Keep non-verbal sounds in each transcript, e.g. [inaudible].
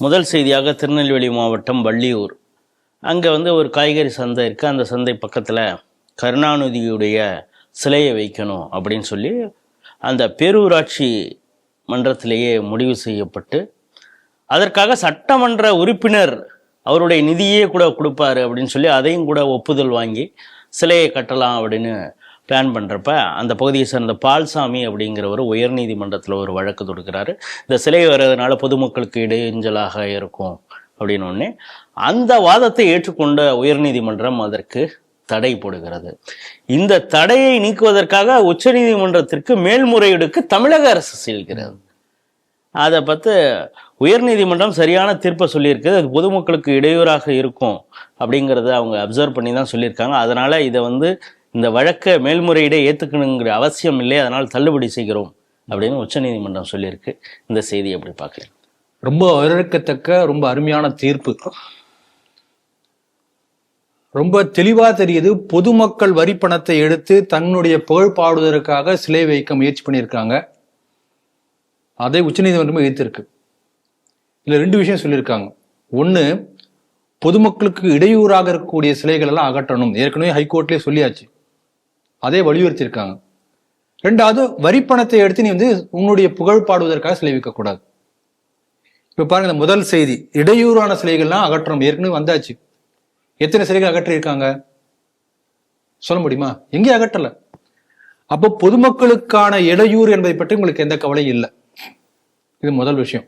முதல் செய்தியாக திருநெல்வேலி மாவட்டம் வள்ளியூர். அங்கே வந்து ஒரு காய்கறி சந்தை இருக்குது அந்த சந்தை பக்கத்தில் கருணாநிதியுடைய சிலையை வைக்கணும் அப்படின்னு சொல்லி அந்த பேரூராட்சி மன்றத்திலேயே முடிவு செய்யப்பட்டு அதற்காக சட்டமன்ற உறுப்பினர் அவருடைய நிதியே கூட கொடுப்பாரு அப்படின்னு சொல்லி அதையும் கூட ஒப்புதல் வாங்கி சிலையை கட்டலாம் அப்படின்னு பிளான் பண்ணுறப்ப அந்த பகுதியை சேர்ந்த பால்சாமி அப்படிங்கிறவர் உயர்நீதிமன்றத்தில் ஒரு வழக்கு தொடுக்கிறாரு. இந்த சிலை வர்றதுனால பொதுமக்களுக்கு இடைஞ்சலாக இருக்கும் அப்படின்னு அந்த வாதத்தை ஏற்றுக்கொண்ட உயர்நீதிமன்றம் அதற்கு தடை போடுகிறது. இந்த தடையை நீக்குவதற்காக உச்சநீதிமன்றத்திற்கு மேல்முறையீடுக்கு தமிழக அரசு செல்கிறது. அதை பார்த்து உயர்நீதிமன்றம் சரியான தீர்ப்பை சொல்லியிருக்கு அது பொதுமக்களுக்கு இடையூறாக இருக்கும் அப்படிங்கிறத அவங்க அப்சர்வ் பண்ணி தான் சொல்லியிருக்காங்க. அதனால் இதை வந்து இந்த வழக்கை மேல்முறையீடே ஏற்றுக்கணுங்கிற அவசியம் இல்லை அதனால் தள்ளுபடி செய்கிறோம் அப்படின்னு உச்சநீதிமன்றம் சொல்லியிருக்கு. இந்த செய்தி எப்படி பார்க்குறேன் ரொம்ப வரவேற்கத்தக்க ரொம்ப அருமையான தீர்ப்பு. ரொம்ப தெளிவா தெரியுது பொதுமக்கள் வரி பணத்தை எடுத்து தன்னுடைய புகழ் பாடுவதற்காக சிலை வைக்க முயற்சி பண்ணியிருக்காங்க. அதை உச்சநீதிமன்றமே எதிர்த்திருக்கு. இதில் ரெண்டு விஷயம் சொல்லியிருக்காங்க. ஒன்று பொதுமக்களுக்கு இடையூறாக இருக்கக்கூடிய சிலைகள் எல்லாம் அகற்றணும். ஏற்கனவே ஹைகோர்ட்லேயே சொல்லியாச்சு. அதே வலியுறுத்தியிருக்காங்க. ரெண்டாவது வரி பணத்தை எடுத்து நீ வந்து உன்னுடைய புகழ் பாடுவதற்காக செலவிக்க கூடாது இப்ப பாருங்க இந்த முதல் செய்தி. இடையூறான சிலைகள்லாம் அகற்றணும். ஏற்கனவே வந்தாச்சு. எத்தனை சிலைகள் அகற்றியிருக்காங்க? சொல்ல முடியுமா? எங்கேயும் அகற்றல. அப்போ பொதுமக்களுக்கான இடையூறு என்பதை பற்றி உங்களுக்கு எந்த கவலையும் இல்லை. இது முதல் விஷயம்.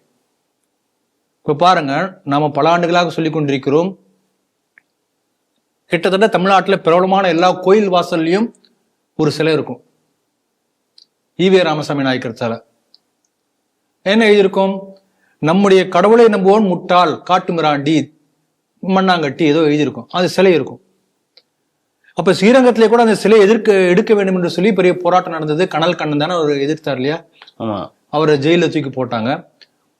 இப்போ பாருங்க நாம பல ஆண்டுகளாக சொல்லிக் கொண்டிருக்கிறோம். கிட்டத்தட்ட தமிழ்நாட்டில் பிரபலமான எல்லா கோயில் வாசல்லையும் ஒரு சிலை இருக்கும். ஈவே ராமசாமி நாயக்கர் சிலை. என்ன எழுதியிருக்கும்? நம்முடைய கடவுளை நம்புவோன் முட்டாள் காட்டு மிராண்டி மண்ணாங்கட்டி ஏதோ எழுதியிருக்கும். அது சிலை இருக்கும். அப்ப ஸ்ரீரங்கத்திலே கூட அந்த சிலை எதிர்க்க எடுக்க வேண்டும் என்று சொல்லி பெரிய போராட்டம் நடந்தது. கனல் கண்ணன் தானே அவர் எதிர்த்தார் இல்லையா? அவரை ஜெயில தூக்கி போட்டாங்க.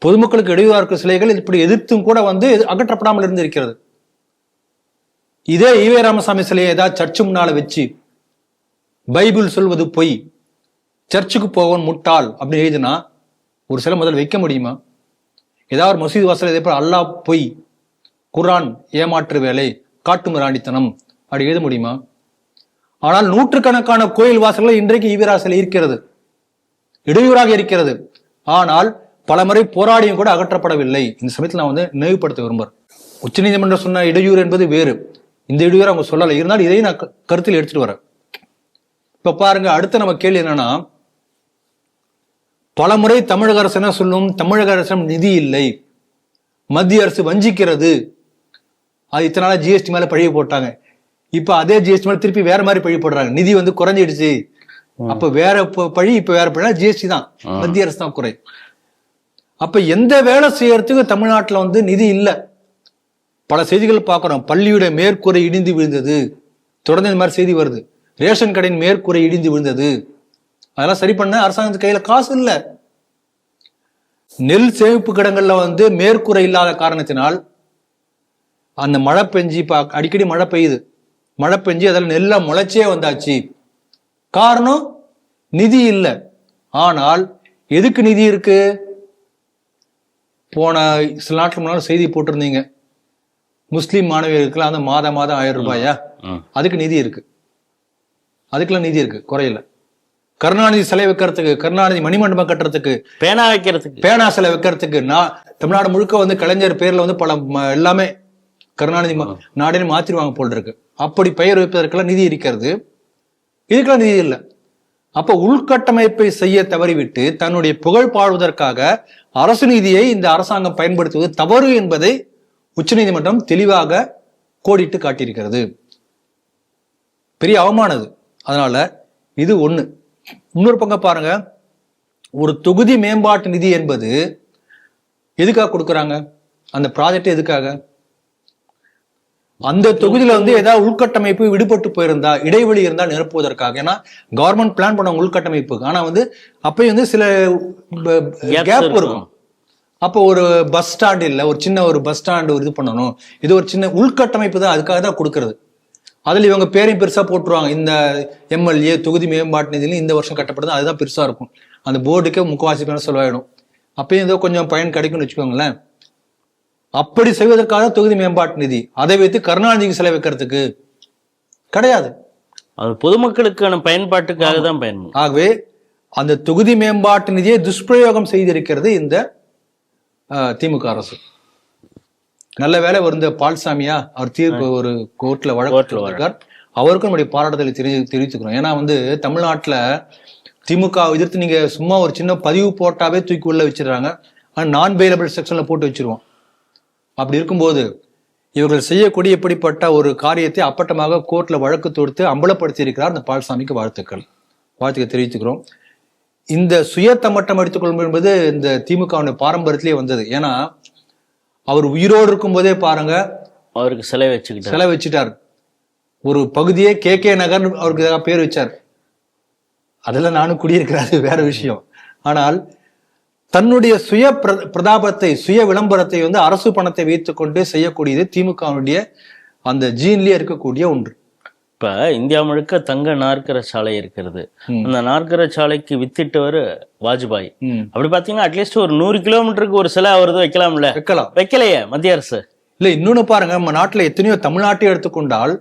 பொதுமக்களுக்கு இடையூறா இருக்கிற சிலைகள் இப்படி எதிர்த்தும் கூட வந்து அகற்றப்படாமல் இருந்து இருக்கிறது இதே ஈவே ராமசாமி சிலையை ஏதாவது சர்ச்சு முன்னால வச்சு பைபிள் சொல்வது பொய். சர்ச்சுக்கு போவன் முட்டாள் அப்படின்னு எழுதுனா ஒரு சிலை முதல் வைக்க முடியுமா? ஏதாவது ஒரு மசூதி வாசல் இதே போல அல்லாஹ் பொய். குரான் ஏமாற்று வேலை காட்டு மிராண்டித்தனம் அப்படி எழுத முடியுமா? ஆனால் நூற்றுக்கணக்கான கோயில் வாசல்கள் இன்றைக்கு ஈவேரா இருக்கிறது. இடையூறாக இருக்கிறது. ஆனால் பலமுறை போராடியும் கூட அகற்றப்படவில்லை. இந்த சமயத்தில் நான் வந்து நினைவுபடுத்த விரும்புகிறேன் உச்சநீதிமன்றம் சொன்ன இடையூறு என்பது வேறு. இந்த இடையூறு அவங்க சொல்லலை. இருந்தாலும் இதையும் நான் க- கருத்தில் எடுத்துட்டு வரேன். இப்ப பாருங்க அடுத்த நம்ம கேள்வி என்னன்னா பலமுறை தமிழக அரசு என்ன சொல்லும்? தமிழக அரசிடம் நிதி இல்லை. மத்திய அரசு வஞ்சிக்கிறது. அது இத்தனை நாளா ஜிஎஸ்டி மேல பழிய போட்டாங்க. இப்ப அதே ஜிஎஸ்டி மேல திருப்பி வேற மாதிரி பழி போடுறாங்க. நிதி வந்து குறைஞ்சிடுச்சு. அப்ப வேற பழி இப்ப வேற பழி ஜிஎஸ்டி தான். மத்திய அரசு தான் குறை. அப்ப எந்த வேலை செய்யறதுக்கு தமிழ்நாட்டுல வந்து நிதி இல்ல? பல செய்திகள் பார்க்கிறோம். பள்ளியுடைய மேற்கூரை இடிந்து விழுந்தது. தொடர்ந்து இந்த மாதிரி செய்தி வருது. ரேஷன் கடையின் மேற்கூரை இடிந்து விழுந்தது. அதெல்லாம் சரி பண்ண அரசாங்கத்து கையில காசு இல்ல. நெல் சேமிப்பு கிடங்கள்ல வந்து மேற்கூரை இல்லாத காரணத்தினால் அந்த மழை பெஞ்சு இப்ப அடிக்கடி மழை பெய்யுது. மழை பெஞ்சு அதில் நெல்ல முளைச்சே வந்தாச்சு. காரணம் நிதி இல்லை. ஆனால் எதுக்கு நிதி இருக்கு? போன சில நாட்கள் முன்னாடி செய்தி போட்டிருந்தீங்க. முஸ்லிம் மாணவியர்களுக்குலாம் அந்த மாதம் மாதம் ஆயிரம் ரூபாயா? அதுக்கு நிதி இருக்கு. அதுக்கெல்லாம் நிதி இருக்கு. குறையல கருணாநிதி சிலை வைக்கிறதுக்கு கருணாநிதி மணிமண்டபம் கட்டுறதுக்கு பேனா வைக்கிறதுக்கு. பேனா சிலை வைக்கிறதுக்கு நான் தமிழ்நாடு முழுக்க வந்து கலைஞர் பேர்ல வந்து பல எல்லாமே கருணாநிதி நாடே மாத்திருவாங்க போல் இருக்கு. அப்படி பெயர் வைப்பதற்கெல்லாம் நிதி இருக்கிறது. இதுக்கெல்லாம் நிதி இல்லை. அப்ப உள்கட்டமைப்பை செய்ய தவறிவிட்டு தன்னுடைய புகழ் பாடுவதற்காக அரசு நிதியை இந்த அரசாங்கம் பயன்படுத்துவது தவறு என்பதை உச்சநீதிமன்றம் தெளிவாக கோடிட்டு காட்டியிருக்கிறது. பெரிய அவமானம் அது. அதனால இது ஒண்ணு. இன்னொரு பக்கம் பாருங்க. ஒரு தொகுதி மேம்பாட்டு நிதி என்பது எதுக்காக கொடுக்கறாங்க? அந்த ப்ராஜெக்ட் எதுக்காக? அந்த தொகுதியில வந்து ஏதாவது உள்கட்டமைப்பு விடுபட்டு போயிருந்தா இடைவெளி இருந்தா நிரப்புவதற்காக. ஏன்னா கவர்மெண்ட் பிளான் பண்ண உள்கட்டமைப்பு. ஆனா வந்து அப்பயும் வந்து சில கேப் இருக்கும். இருக்கும். அப்போ ஒரு பஸ் ஸ்டாண்ட் இல்ல ஒரு சின்ன ஒரு பஸ் ஸ்டாண்ட் இது பண்ணணும். இது ஒரு சின்ன உள்கட்டமைப்பு தான் அதுக்காக தான் கொடுக்கறது. அதுல இவங்க பேரையும் பெருசா போட்டுருவாங்க. இந்த எம்எல்ஏ தொகுதி மேம்பாட்டு நிதியில இந்த வருஷம் கட்டப்படுது அதுதான் பெருசா இருக்கும். அந்த போர்டுக்கே முக்கவாசி பேர் செலவாயிடும். அப்பயும் ஏதோ கொஞ்சம் பயன் கிடைக்கும்னு வச்சுக்கோங்களேன். அப்படி செய்வதற்காக தொகுதி மேம்பாட்டு நிதி அதை வைத்து கருணாநிதிக்கு சிலை வைக்கிறதுக்கு கிடையாது. அது பொதுமக்களுக்கான பயன்பாட்டுக்காக தான் பயன்படும் ஆகவே அந்த தொகுதி மேம்பாட்டு நிதியை துஷ்பிரயோகம் செய்திருக்கிறது இந்த திமுக அரசு. நல்ல வேலை ஒரு இந்த பால்சாமியா அவர் தீர்ப்பு ஒரு கோர்ட்ல வழக்கு போட்டிருக்கார். அவருக்கும் நம்முடைய பாராட்டுதலை தெரி தெரிவித்துக்கிறோம். ஏன்னா வந்து தமிழ்நாட்டுல திமுக எதிர்த்து நீங்க சும்மா ஒரு சின்ன பதிவு போட்டாவே தூக்கி உள்ள வச்சிடுறாங்க. ஆனா நான் பெயிலபிள் செக்ஷன்ல போட்டு வச்சிருவோம். அப்படி இருக்கும்போது இவர்கள் செய்யக்கூடிய இப்படிப்பட்ட ஒரு காரியத்தை அப்பட்டமாக கோர்ட்ல வழக்கு தொடுத்து அம்பலப்படுத்தி இருக்கிறார் அந்த பால்சாமிக்கு வாழ்த்துக்கள். வாழ்த்துக்கள் தெரிவித்துக்கிறோம். இந்த சுயத்தமட்டம் எடுத்துக்கொள்ளும் என்பது இந்த திமுகவுடைய பாரம்பரியத்திலே வந்தது. ஏன்னா அவர் உயிரோடு இருக்கும்போதே பாருங்க அவருக்கு சிலை வச்சுக்கிட்டார். சிலை வச்சுட்டார். ஒரு பகுதியே கே கே நகர் அவருக்கு பேர் வச்சார். அதெல்லாம் நானும் குடியிருக்கிறாரு [laughs] வேற விஷயம். ஆனால் தன்னுடைய சுய பிர- பிரதாபத்தை சுய விளம்பரத்தை வந்து அரசு பணத்தை வைத்துக்கொண்டு செய்யக்கூடியது திமுகவுடைய அந்த ஜீன்லயே இருக்கக்கூடிய ஒன்று. இப்ப இந்தியா முழுக்க தங்க நாற்கர சாலை இருக்கிறது. அந்த நாற்கர சாலைக்கு வித்திட்டவர் வாஜ்பாய். அப்படி பாத்தீங்கன்னா அட்லீஸ்ட் ஒரு நூறு கிலோமீட்டருக்கு ஒரு சிலை அவரது வைக்கலாம்ல? வைக்கலாம். வைக்கலையே மத்திய அரசு. இல்ல இன்னொன்னு பாருங்க நம்ம நாட்டுல எத்தனையோ தமிழ்நாட்டை எடுத்துக்கொண்டால்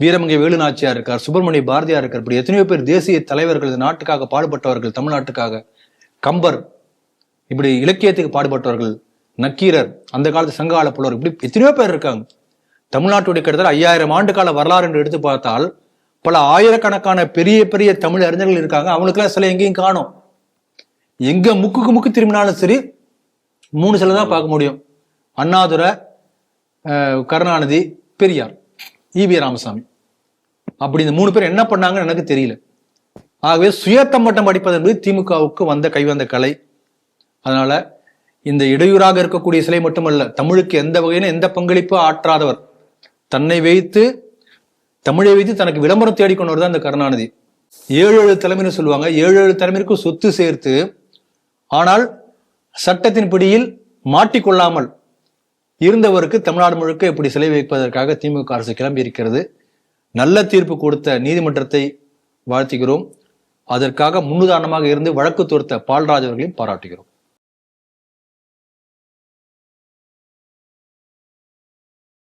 வீரமங்கை வேலு நாச்சியார் இருக்கார் சுப்பிரமணிய பாரதியார் இருக்கார் இப்படி எத்தனையோ பேர் தேசிய தலைவர்கள் நாட்டுக்காக பாடுபட்டவர்கள் தமிழ்நாட்டுக்காக. கம்பர் இப்படி இலக்கியத்துக்கு பாடுபட்டவர்கள் நக்கீரர் அந்த காலத்து சங்ககால புலவர் இப்படி எத்தனையோ பேர் இருக்காங்க. தமிழ்நாட்டுடைய கிட்டத்தட்ட ஐயாயிரம் ஆண்டு கால வரலாறு என்று எடுத்து பார்த்தால் பல ஆயிரக்கணக்கான பெரிய பெரிய தமிழ் அறிஞர்கள் இருக்காங்க. அவங்களுக்கெல்லாம் சில எங்கேயும் காணும். எங்க முக்குக்கு முக்கு திரும்பினாலும் சரி மூணு சிலை தான் பார்க்க முடியும். Annadurai Karunanidhi Periyar E V Ramasamy. அப்படி இந்த மூணு பேர் என்ன பண்ணாங்கன்னு எனக்கு தெரியல. ஆகவே சுயத்தம்பட்டம் படிப்பது என்பது திமுகவுக்கு வந்த கைவந்த கலை. அதனால இந்த இடையூறாக இருக்கக்கூடிய சிலை மட்டுமல்ல தமிழுக்கு எந்த வகையிலும் எந்த பங்களிப்பும் ஆற்றாதவர். தன்னை வைத்து தமிழை வைத்து தனக்கு விளம்பரம் தேடிக்கொண்டவர் தான் இந்த கருணாநிதி. ஏழு ஏழு தலைமுறை சொல்லுவாங்க. ஏழு ஏழு தலைமுறைக்கு சொத்து சேர்த்து ஆனால் சட்டத்தின் பிடியில் மாட்டிக்கொள்ளாமல் இருந்தவருக்கு தமிழ்நாடு முழுக்க இப்படி சிலை வைப்பதற்காக திமுக அரசு கிளம்பி இருக்கிறது. நல்ல தீர்ப்பு கொடுத்த நீதிமன்றத்தை வாழ்த்துகிறோம். அதற்காக முன்னுதாரணமாக இருந்து வழக்கு தொடுத்த பால்ராஜ் அவர்களையும் பாராட்டுகிறோம்.